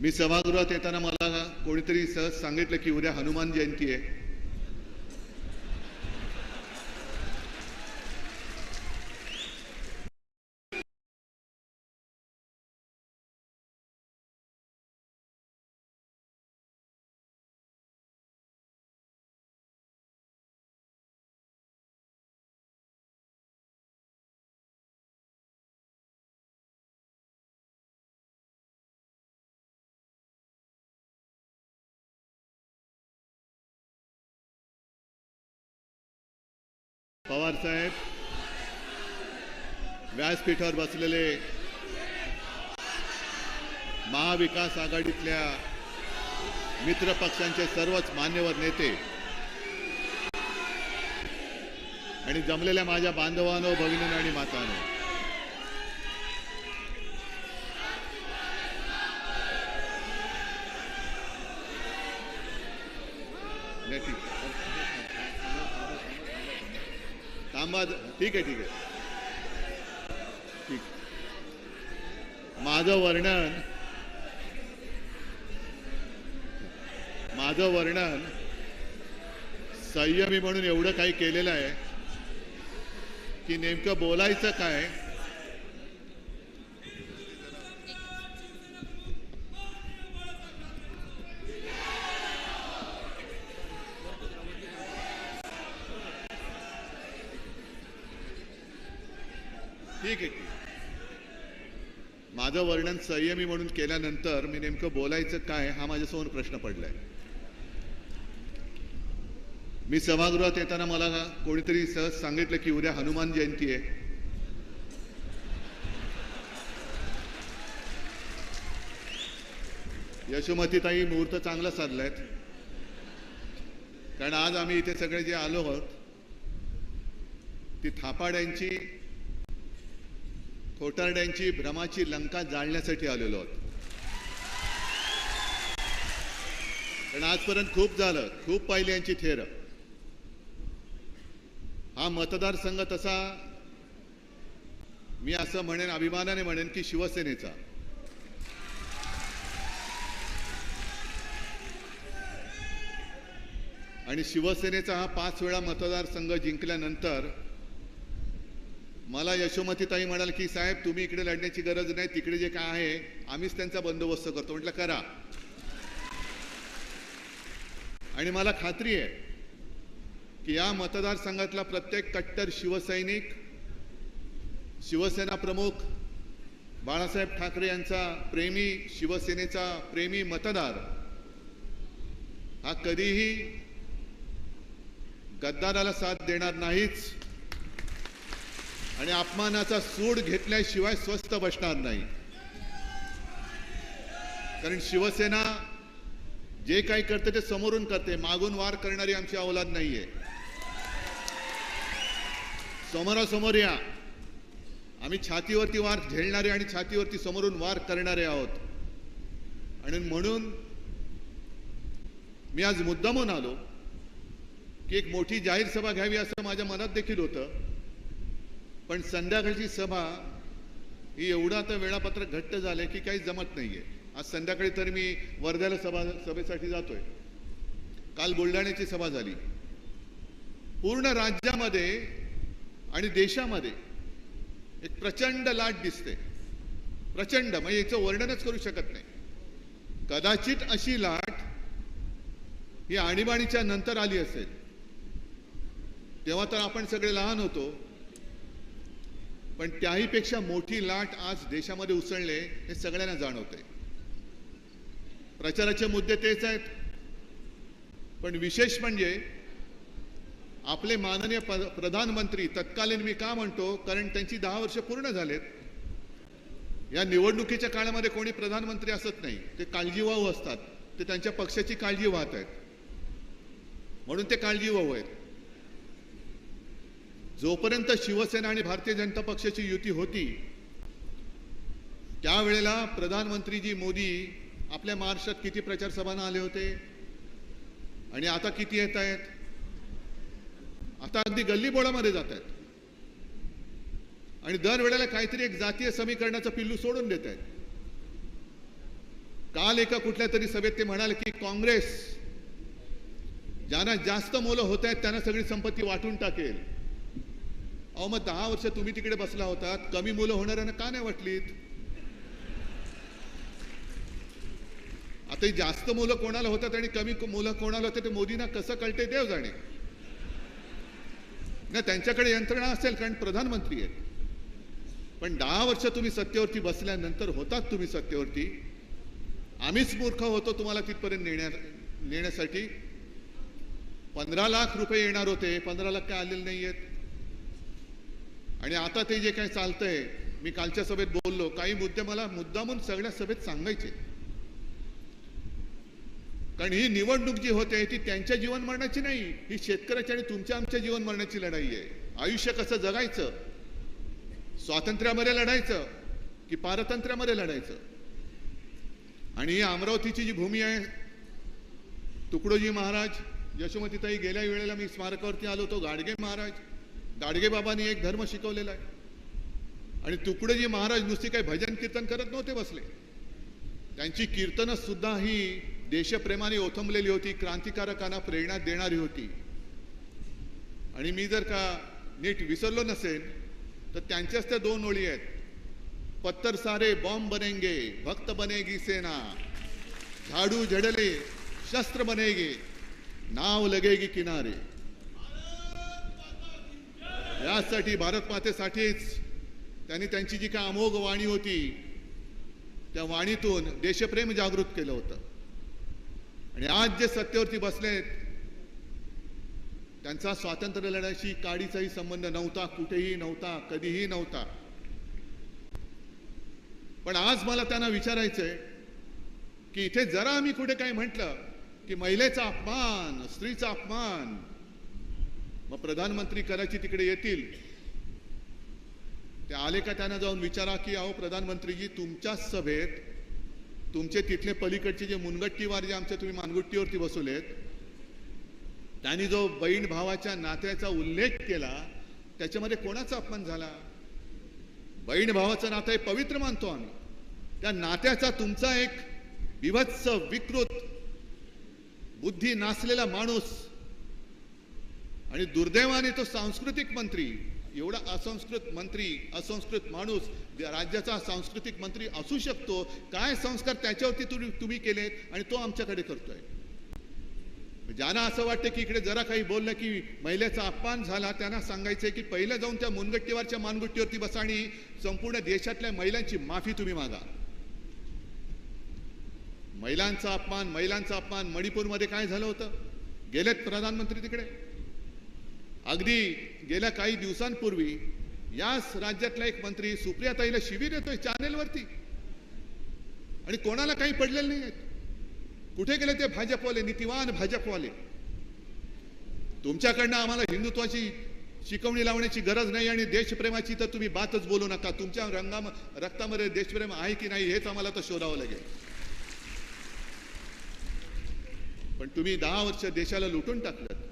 मी सभागृहात येताना मला कोणीतरी सहज सांगितलं की उद्या हनुमान जयंती आहे. पवार साहेब व्यासपीठावर बसलेले महाविकास आघाडीतल्या मित्र पक्षांचे सर्वच मान्यवर नेते आणि जमलेल्या माझ्या बांधवानो भगिनींनो आणि मातानो ठीक आहे ठीक आहे. ठीक. माझं वर्णन माझं वर्णन संयमी म्हणून एवढं काही केलेलं आहे की नेमकं बोलायचं काय माझं वर्णन संयमी म्हणून केल्यानंतर मी नेमकं बोलायचं काय हा माझ्यासमोर प्रश्न पडलाय. मी सभागृहात येताना मला कोणीतरी सहज सांगितलं की उद्या हनुमान जयंती आहे. यशोमतीताई मुहूर्त चांगला साधलायत. कारण आज आम्ही इथे सगळे जे आलो आहोत ती थापाड्यांची खोटारड्यांची भ्रमाची लंका जाळण्यासाठी आलेलो आहोत. कारण आजपर्यंत खूप झालं खूप पाहिले यांची थेर. हा मतदारसंघ तसा मी असं म्हणेन अभिमानाने म्हणेन की शिवसेनेचा. आणि शिवसेनेचा हा पाच वेळा मतदारसंघ जिंकल्यानंतर मला यशोमतीताई म्हणाल की साहेब तुम्ही इकडे लढण्याची गरज नाही तिकडे जे काय आहे आम्हीच त्यांचा बंदोबस्त करतो. म्हटलं करा. आणि मला खात्री आहे की या मतदारसंघातला प्रत्येक कट्टर शिवसैनिक शिवसेना प्रमुख बाळासाहेब ठाकरे यांचा प्रेमी शिवसेनेचा प्रेमी मतदार हा कधीही गद्दाराला साथ देणार नाहीच. आणि अपमानाचा सूड घेतल्याशिवाय स्वस्त बसणार नाही. कारण शिवसेना जे काही करते ते समोरून करते. मागून वार करणारी आमची अवलाद नाहीये. समोरासमोर या. आम्ही छातीवरती वार झेलणारे आणि छातीवरती समोरून वार करणारे आहोत. आणि म्हणून मी आज मुद्दामून आलो की एक मोठी जाहीर सभा घ्यावी असं माझ्या मनात देखील होतं. पण संध्याकाळची सभा ही एवढं आता वेळापत्रक घट्ट झालंय की काही जमत नाही आहे आज संध्याकाळी तर मी वर्ध्याला सभा सभेसाठी जातोय. काल बुलढाण्याची सभा झाली. पूर्ण राज्यामध्ये आणि देशामध्ये एक प्रचंड लाट दिसते. प्रचंड म्हणजे याचं वर्णनच करू शकत नाही. कदाचित अशी लाट ही आणीबाणीच्या नंतर आली असेल. तेव्हा तर आपण सगळे लहान होतो. पण त्याहीपेक्षा मोठी लाट आज देशामध्ये उसळले हे सगळ्यांना जाणवते. प्रचाराचे मुद्दे तेच आहेत. पण विशेष म्हणजे आपले माननीय प्रधानमंत्री तत्कालीन मी का म्हणतो कारण त्यांची दहा वर्ष पूर्ण झालेत. या निवडणुकीच्या काळामध्ये कोणी प्रधानमंत्री असत नाही. ते काळजीवाहू असतात. ते त्यांच्या पक्षाची काळजी वाहत आहेत. म्हणून ते काळजीवाहू आहेत. जोपर्यंत शिवसेना आणि भारतीय जनता पक्षाची युती होती त्यावेळेला प्रधानमंत्रीजी मोदी आपल्या महाराष्ट्रात किती प्रचार सभांना आले होते? आणि आता किती येत आहेत? आता अगदी गल्लीबोळामध्ये जात आहेत. आणि दरवेळेला काहीतरी एक जातीय समीकरणाचं पिल्लू सोडून देत आहेत. काल एका कुठल्या तरी सभेत ते म्हणाले की काँग्रेस ज्यांना जास्त मुलं होत आहेत त्यांना सगळी संपत्ती वाटून टाकेल. अहो मग दहा वर्ष तुम्ही तिकडे बसला होतात कमी मुलं होणाऱ्यांना का नाही वाटलीत? आता ही जास्त मुलं कोणाला होतात आणि कमी मुलं कोणाला होतात ते मोदींना कसं कळते देव जाणे. ना त्यांच्याकडे यंत्रणा असेल कारण प्रधानमंत्री आहेत. पण दहा वर्ष तुम्ही सत्तेवरती बसल्यानंतर होतात तुम्ही सत्तेवरती. आम्हीच मूर्ख होतो तुम्हाला तिथपर्यंत नेण्या नेण्यासाठी. पंधरा लाख रुपये येणार होते पंधरा लाख काय आलेले नाही आहेत आणि आता ते जे काही चालतंय मी कालच्या सभेत बोललो काही मुद्दे मला मुद्दामून सगळ्या सभेत सांगायचे. कारण ही निवडणूक जी होते ती त्यांच्या जीवन मरणाची नाही ही शेतकऱ्याची आणि तुमच्या आमच्या जीवन मरणाची लढाई आहे. आयुष्य कसं जगायचं? स्वातंत्र्यामध्ये लढायचं की पारतंत्र्यामध्ये लढायचं? आणि ही अमरावतीची जी भूमी आहे तुकडोजी महाराज यशोमतीताई गेल्या वेळेला मी स्मारकावरती आलो होतो गाडगे महाराज. गाडगेबाबांनी एक धर्म शिकवलेला आहे. आणि तुकडोजी महाराज नुसती काही भजन कीर्तन करत नव्हते बसले. त्यांची कीर्तनं सुद्धा ही देशप्रेमाने ओथंबलेली होती क्रांतिकारकांना प्रेरणा देणारी होती. आणि मी जर का नीट विसरलो नसेल तर त्यांच्याच त्या दोन ओळी आहेत. पत्तर सारे बॉम्ब बनेंगे भक्त बनेगी सेना. झाडू झडले शस्त्र बनेगी नाव लगेगी किनारे. यासाठी भारतमातेसाठीच त्यांनी त्यांची जी काय अमोघ वाणी होती त्या वाणीतून देशप्रेम जागृत केलं होतं. आणि आज जे सत्तेवरती बसलेत त्यांचा स्वातंत्र्य लढ्याशी काडीचाही संबंध नव्हता कुठेही नव्हता कधीही नव्हता. पण आज मला त्यांना विचारायचंय की इथे जरा आम्ही कुठे काही म्हटलं की महिलेचा अपमान स्त्रीचा अपमान मग प्रधानमंत्री कराची तिकडे येतील. ते आले का त्यांना जाऊन विचारा की अहो प्रधानमंत्रीजी तुमच्याच सभेत तुमचे तिथले पलीकडचे जे मुनगट्टीवार जे आमच्या तुम्ही मानगुट्टीवरती बसवलेत त्यांनी जो बहीण भावाच्या नात्याचा उल्लेख केला त्याच्यामध्ये कोणाचा अपमान झाला? बहीण भावाचं नातं हे पवित्र मानतो आम्ही. त्या नात्याचा तुमचा एक विभत्स विकृत बुद्धी नासलेला माणूस आणि दुर्दैवाने तो सांस्कृतिक मंत्री एवढा असंस्कृत मंत्री असंस्कृत माणूस राज्याचा सांस्कृतिक मंत्री असू शकतो. काय संस्कार त्याच्यावरती तुम्ही तुम्ही केलेत आणि तो आमच्याकडे करतोय. ज्यांना असं वाटतं की इकडे जरा काही बोललं की महिलेचा अपमान झाला त्यांना सांगायचंय की पहिलं जाऊन त्या मुनगट्टीवरच्या मानगुट्टीवरती बसा आणि संपूर्ण देशातल्या महिलांची माफी तुम्ही मागा. महिलांचा अपमान महिलांचा अपमान मणिपूरमध्ये काय झालं होतं? गेलेत प्रधानमंत्री तिकडे? अगदी गेल्या काही दिवसांपूर्वी याच राज्यातला एक मंत्री सुप्रियाताईला शिबिर येतोय चॅनेलवरती. आणि कोणाला काही पडलेलं नाही आहेत कुठे गेले ते भाजपवाले? नीतिवान भाजपवाले. तुमच्याकडनं आम्हाला हिंदुत्वाची शिकवणी लावण्याची गरज नाही आणि देशप्रेमाची तर तुम्ही बातच बोलू नका. तुमच्या रंगाम रक्तामध्ये देशप्रेम आहे की नाही हेच आम्हाला तर शोधावं लागेल. पण तुम्ही दहा वर्ष देशाला लुटून टाकलं.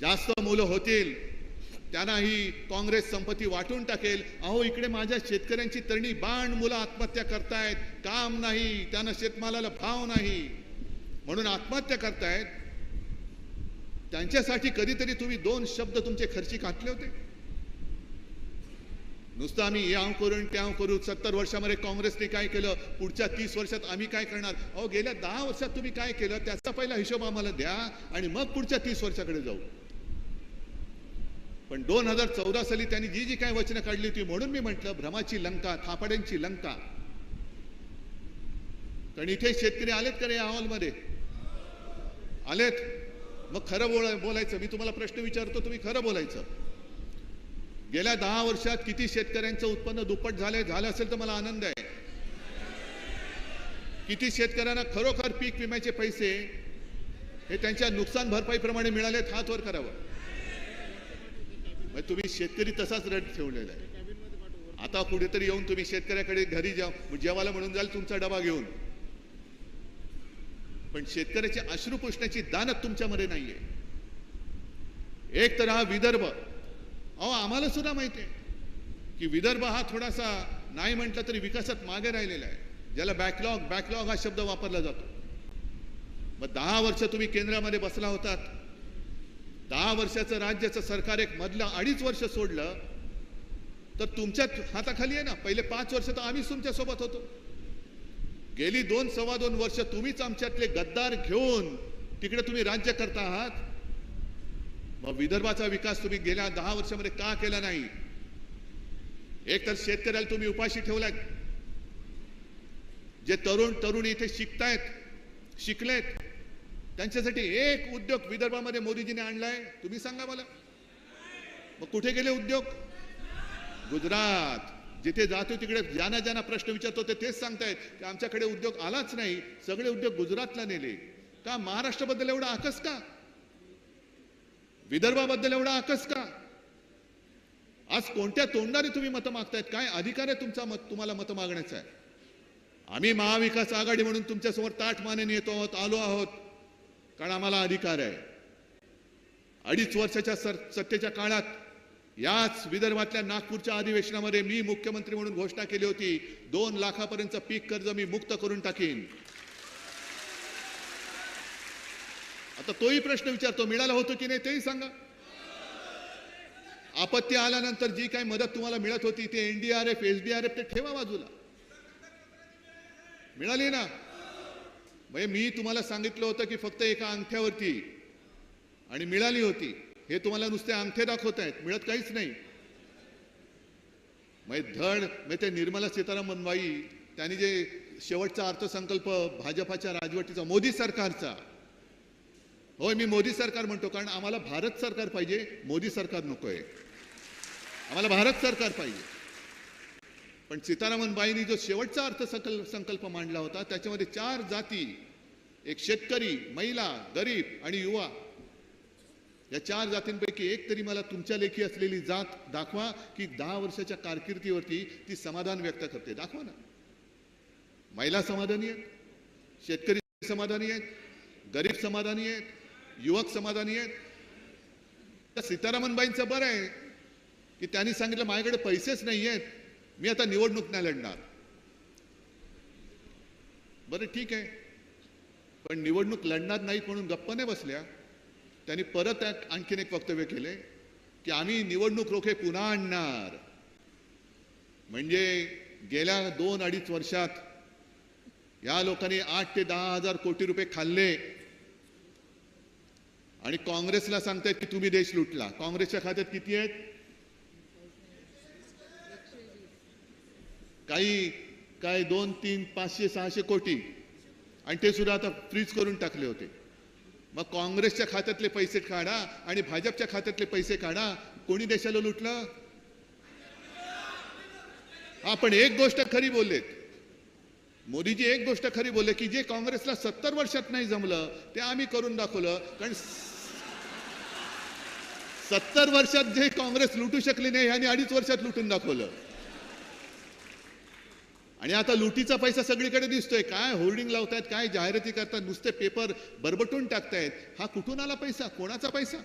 जास्त मुलं होतील त्यांना ही काँग्रेस संपत्ती वाटून टाकेल. अहो इकडे माझ्या शेतकऱ्यांची तरणी बाण मुलं आत्महत्या करतायत. काम नाही त्यांना शेतमालाला भाव नाही. म्हणून आत्महत्या करतायत. त्यांच्यासाठी कधीतरी तुम्ही दोन शब्द तुमचे खर्ची घातले होते. नुसतं आम्ही याव करून त्याव करू सत्तर वर्षामध्ये काँग्रेसने काय केलं पुढच्या तीस वर्षात आम्ही काय करणार? अहो गेल्या दहा वर्षात तुम्ही काय केलं त्याचा पहिला हिशोब आम्हाला द्या आणि मग पुढच्या तीस वर्षाकडे जाऊ. पण दोन हजार चौदा साली त्यांनी जी जी काय वचनं काढली होती म्हणून मी म्हटलं भ्रमाची लंका थापाड्यांची लंका. कारण इथे शेतकरी आलेत का रे या हॉलमध्ये आलेत. मग खरं बोला बोलायचं. मी तुम्हाला प्रश्न विचारतो तुम्ही खरं बोलायचं. गेल्या दहा वर्षात किती शेतकऱ्यांचं उत्पन्न दुप्पट झालंय झालं असेल तर मला आनंद आहे. किती शेतकऱ्यांना खरोखर पीक विम्याचे पैसे हे त्यांच्या नुकसान भरपाईप्रमाणे मिळालेत हात वर करावं. मग तुम्ही शेतकरी तसाच रड ठेवलेला आहे. आता कुठेतरी येऊन तुम्ही शेतकऱ्याकडे घरी जा जेवायला म्हणून जाल तुमचा डबा घेऊन. पण शेतकऱ्याची अश्रू पुसण्याची दानत तुमच्यामध्ये नाहीये. एक तर हा विदर्भ. अहो आम्हाला सुद्धा माहिती आहे की विदर्भ हा थोडासा नाही म्हटलं तरी विकासात मागे राहिलेला आहे ज्याला बॅकलॉग बॅकलॉग हा शब्द वापरला जातो. मग दहा वर्ष तुम्ही केंद्रामध्ये बसला होतात. दहा वर्षाचं राज्याचं सरकार एक मधलं अडीच वर्ष सोडलं तर तुमच्या हाताखाली आहे ना पहिले पाच वर्ष तर आम्हीच तुमच्यासोबत होतो. गेली दोन सव्वा दोन वर्ष तुम्हीच आमच्यातले गद्दार घेऊन तिकडे तुम्ही राज्य करता आहात. मग विदर्भाचा विकास तुम्ही गेल्या दहा वर्षामध्ये का केला नाही? एक तर शेतकऱ्याला तुम्ही उपाशी ठेवलाय जे तरुण तरुणी इथे शिकतायत शिकलेत. त्यांच्यासाठी एक उद्योग विदर्भामध्ये मोदीजीने आणलाय. तुम्ही सांगा मला. मग कुठे गेले उद्योग? गुजरात. जिथे जातो तिकडे ज्यांना ज्यांना प्रश्न विचारतो ते तेच सांगतायत की आमच्याकडे उद्योग आलाच नाही. सगळे उद्योग गुजरातला नेले. का महाराष्ट्राबद्दल एवढा आकस का? विदर्भाबद्दल एवढा आकस का? आज कोणत्या तोंडाने तुम्ही मतं मागतायत? काय अधिकार आहे तुमचा मत तुम्हाला मतं मागण्याचा? आहे आम्ही महाविकास आघाडी म्हणून तुमच्यासमोर ताट मानेने येतो आहोत आलो आहोत. कारण आम्हाला अधिकार आहे. अडीच वर्षाच्या सर सत्तेच्या काळात याच विदर्भातल्या नागपूरच्या अधिवेशनामध्ये मी मुख्यमंत्री म्हणून घोषणा केली होती दोन लाखापर्यंत पीक कर्ज मी मुक्त करून टाकीन. आता तोही प्रश्न विचारतो मिळाला होतो की नाही तेही सांगा. आपत्ती आल्यानंतर जी काही मदत तुम्हाला मिळत होती ते एनडीआरएफ एसडीआरएफ ते ठेवा बाजूला. मिळाली ना? म्हणजे मी तुम्हाला सांगितलं होतं की फक्त एका अंगठ्यावरती आणि मिळाली होती. हे तुम्हाला नुसते अंगठे दाखवत आहेत. मिळत काहीच नाही. म्हणजे धड म्हणजे ते निर्मला सीतारामन बाई त्यांनी जे शेवटचा अर्थसंकल्प भाजपाच्या राजवटीचा मोदी सरकारचा. होय मी मोदी सरकार म्हणतो कारण आम्हाला भारत सरकार पाहिजे मोदी सरकार नको आहे आम्हाला भारत सरकार पाहिजे. पण सीतारामन बाईंनी जो शेवटचा अर्थसंकल्प संकल्प मांडला होता त्याच्यामध्ये चार जाती एक शेतकरी महिला गरीब आणि युवा या चार जातींपैकी एक तरी मला तुमच्या लेखी असलेली जात दाखवा की दहा वर्षाच्या कारकिर्दीवरती ती समाधान व्यक्त करते. दाखवा ना. महिला समाधानी आहेत शेतकरी समाधानी आहेत गरीब समाधानी आहेत युवक समाधानी आहेत. त्या सीतारामनबाईंचं बरं आहे की त्यांनी सांगितलं माझ्याकडे पैसेच नाही आहेत मी आता निवडणूक नाही लढणार. बरं ठीक आहे. पण निवडणूक लढणार नाहीत म्हणून गप्प नाही बसल्या. त्यांनी परत आणखीन एक वक्तव्य केले की आम्ही निवडणूक रोखे पुन्हा आणणार. म्हणजे गेल्या दोन अडीच वर्षात या लोकांनी आठ ते दहा हजार कोटी रुपये खाल्ले. आणि काँग्रेसला सांगतायत की तुम्ही देश लुटला. काँग्रेसच्या खात्यात किती आहेत? काही काय दोन तीन पाचशे सहाशे कोटी. आणि ते सुद्धा आता फ्रीज करून टाकले होते. मग काँग्रेसच्या खात्यातले पैसे काढा आणि भाजपच्या खात्यातले पैसे काढा. कोणी देशाला लुटलं? हा पण एक गोष्ट खरी बोललेत. मोदीजी एक गोष्ट खरी बोलले की जे काँग्रेसला सत्तर वर्षात नाही जमलं ते आम्ही करून दाखवलं. कारण सत्तर वर्षात जे काँग्रेस लुटू शकले नाही आणि अडीच वर्षात लुटून दाखवलं. आणि आता लुटीचा पैसा सगळीकडे दिसतोय. काय होर्डिंग लावतायत काय जाहिराती करतात नुसते पेपर बरबटून टाकतायत. हा कुठून आला पैसा? कोणाचा पैसा?